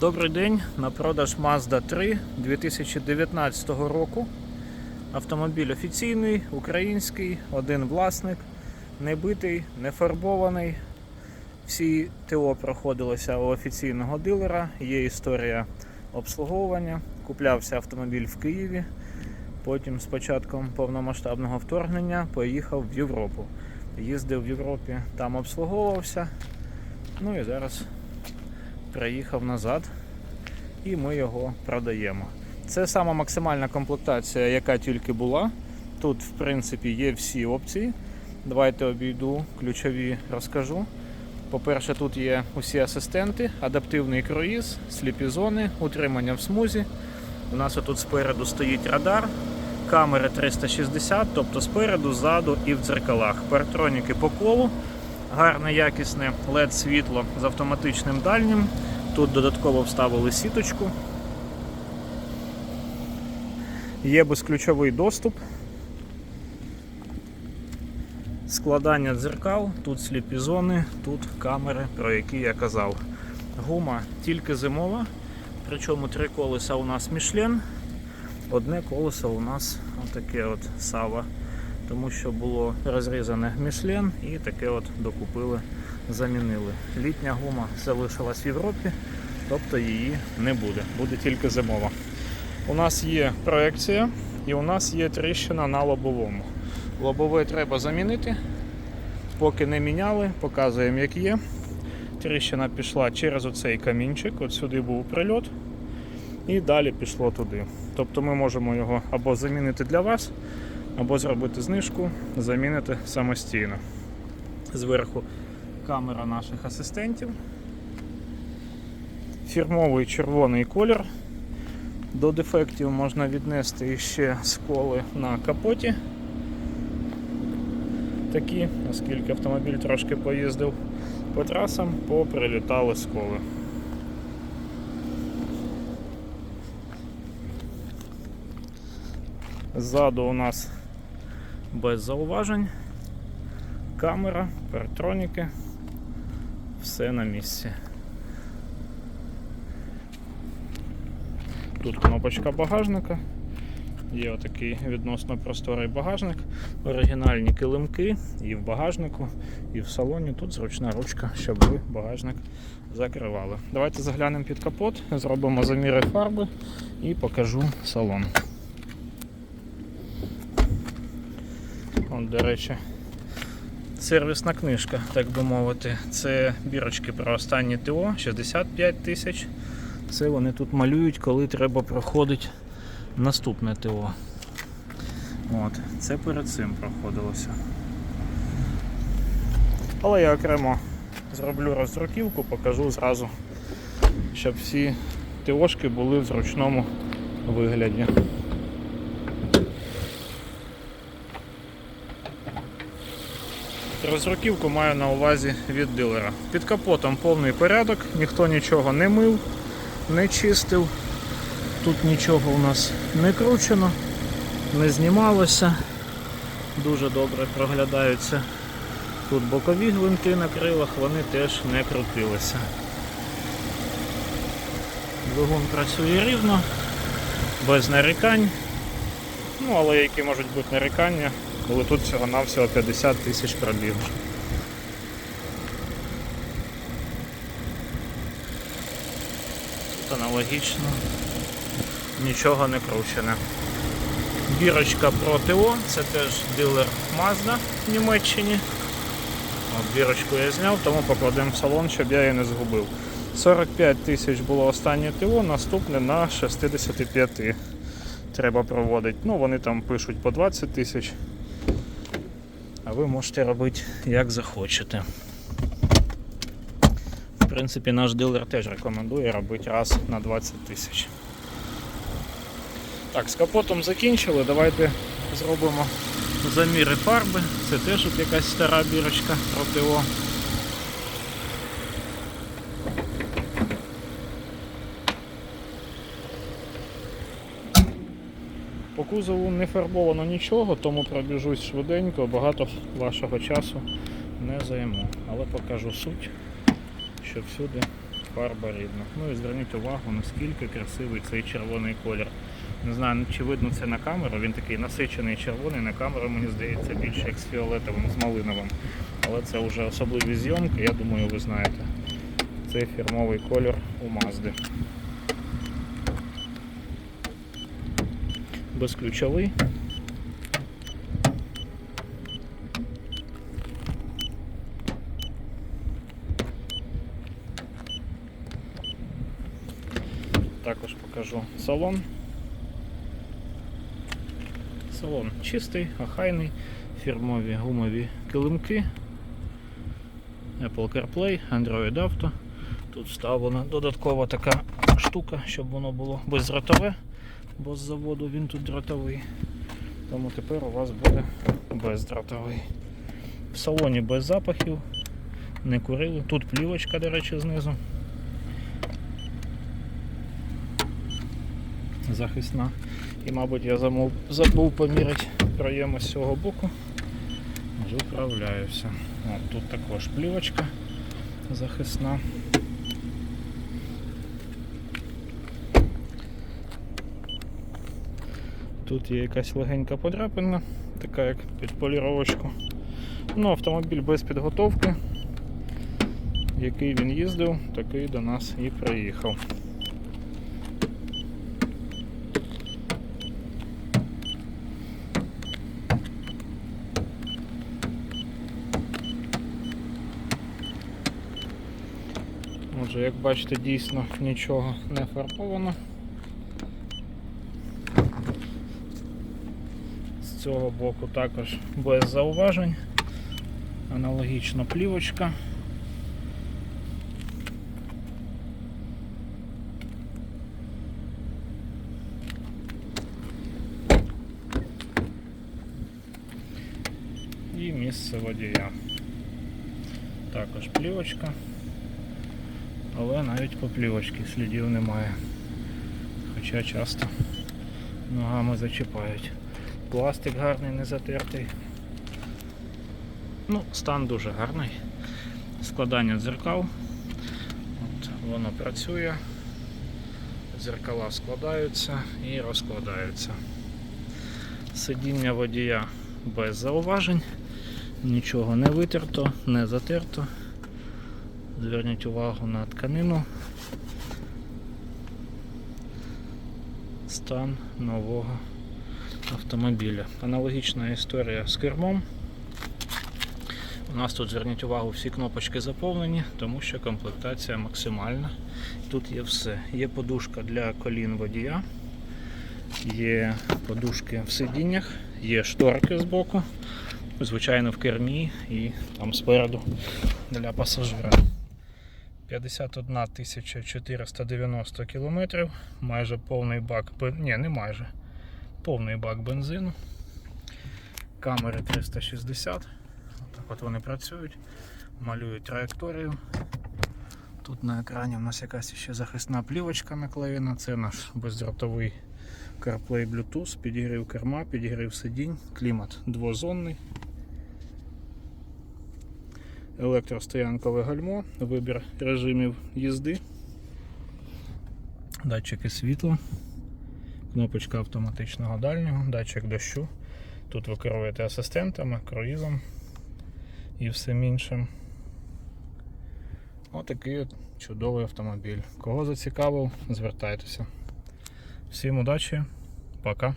Добрий день. На продаж Mazda 3 2019 року. Автомобіль офіційний, український, один власник, не битий, не фарбований. Всі ТО проходилися у офіційного дилера. Є історія обслуговування. Куплявся автомобіль в Києві. Потім з початком повномасштабного вторгнення поїхав в Європу. Їздив в Європі, там обслуговувався. Ну і зараз приїхав назад і ми його продаємо. Це сама максимальна комплектація, яка тільки була. Тут, в принципі, є всі опції. Давайте обійду ключові розкажу. По-перше, тут є усі асистенти, адаптивний круїз, сліпі зони, утримання в смузі. У нас тут спереду стоїть радар, камери 360, тобто спереду, ззаду і в дзеркалах. Партроніки по колу, гарне якісне LED світло з автоматичним дальнім. Тут додатково вставили сіточку. Є безключовий доступ. Складання дзеркал, тут сліпі зони, тут камери, про які я казав. Гума тільки зимова, причому три колеса у нас Мішлен, одне колесо у нас отаке от Сава, тому що було розрізане Мішлен і таке от докупили, замінили. Літня гума залишилась в Європі, тобто її не буде, буде тільки зимова. У нас є проекція і у нас є тріщина на лобовому. Лобове треба замінити. Поки не міняли, показуємо, як є. Тріщина пішла через оцей камінчик, от сюди був прильот, і далі пішло туди. Тобто ми можемо його або замінити для вас, або зробити знижку, замінити самостійно. Зверху камера наших асистентів. Фірмовий червоний колір. До дефектів можна віднести ще сколи на капоті. Такі, оскільки автомобіль трошки поїздив по трасам, поприлітали сколи. Ззаду у нас без зауважень, камера, партроніки, все на місці. Тут кнопочка багажника. Є отакий відносно просторий багажник, оригінальні килимки і в багажнику, і в салоні. Тут зручна ручка, щоб ви багажник закривали. Давайте заглянемо під капот, зробимо заміри фарби і покажу салон. От, до речі, сервісна книжка, так би мовити. Це бірочки про останнє ТО 65 тисяч. Це вони тут малюють, коли треба проходити наступне ТО. От, Це перед цим проходилося. Але я окремо зроблю роздруківку, покажу зразу, щоб всі ТОшки були в зручному вигляді. Роздруківку маю на увазі від дилера. Під капотом повний порядок, ніхто нічого не мив, не чистив. Тут нічого у нас не кручено, не знімалося. Дуже добре проглядаються. Тут бокові гвинти на крилах, вони теж не крутилися. Двигун працює рівно, без нарікань. Ну, але які можуть бути нарікання, коли тут всього-навсього 50 тисяч пробігу. Тут аналогічно нічого не кручене. Бірочка про ТО, це теж дилер Mazda в Німеччині. От Бірочку я зняв, тому покладемо в салон, щоб я її не згубив. 45 тисяч було останнє ТО, наступне на 65 треба проводити. Ну, вони там пишуть по 20 тисяч. А ви можете робити як захочете. В принципі, наш дилер теж рекомендує робити раз на 20 тисяч. Так, з капотом закінчили. Давайте зробимо заміри фарби. Це теж от якась стара бірочка про кузову не фарбовано нічого, тому пробіжусь швиденько, багато вашого часу не займу. Але покажу суть, що всюди фарба рідна. Ну і зверніть увагу, наскільки красивий цей червоний колір. Не знаю, чи видно це на камеру, він такий насичений червоний, на камеру, мені здається, більше як з фіолетовим, з малиновим. Але це вже особливі зйомки, я думаю, ви знаєте. Це фірмовий колір у Мазди. Безключовий. Також покажу салон. Салон чистий, охайний, фірмові гумові килимки, Apple CarPlay, Android Auto. Тут вставлена додаткова така штука, щоб воно було бездротове, бо з заводу він тут дротовий. Тому тепер у вас буде бездротовий. В салоні без запахів, не курили. Тут плівочка, до речі, знизу. Захисна. І, мабуть, я замов, забув поміряти проєми з цього боку. Виправляюся. От, тут також плівочка захисна. Тут є якась легенька подряпина, така як під поліровочку. Ну, автомобіль без підготовки. Який він їздив, такий до нас і приїхав. Отже, як бачите, дійсно нічого не фарбовано. Цього боку також без зауважень. Аналогічно плівочка. І місце водія. Також плівочка. Але навіть по плівочці слідів немає. Хоча часто ногами зачіпають. Пластик гарний, не затертий. Ну, стан дуже гарний. Складання дзеркал. От Воно працює. Дзеркала складаються і розкладаються. Сидіння водія без зауважень, нічого не витерто, не затерто. Зверніть увагу на тканину. Стан нового автомобіля. Аналогічна історія з кермом. У нас тут зверніть увагу, всі кнопочки заповнені, тому що комплектація максимальна. Тут є все. Є подушка для колін водія, є подушки в сидіннях, є шторки з боку, звичайно в кермі і там спереду для пасажира. 51 490 кілометрів, майже повний бак, ні, не майже, повний бак бензину. Камери 360. Так от вони працюють, малюють траєкторію. Тут на екрані у нас якась ще захисна плівочка наклеєна. Це наш бездротовий CarPlay Bluetooth, підігрів керма, підігрів сидінь, клімат двозонний. Електростоянкове гальмо, вибір режимів їзди, датчики світла, кнопочка автоматичного дальнього, датчик дощу. Тут ви керуєте асистентами, круїзом і всім іншим. Отакий от чудовий автомобіль. Кого зацікавив, звертайтеся. Всім удачі, пока.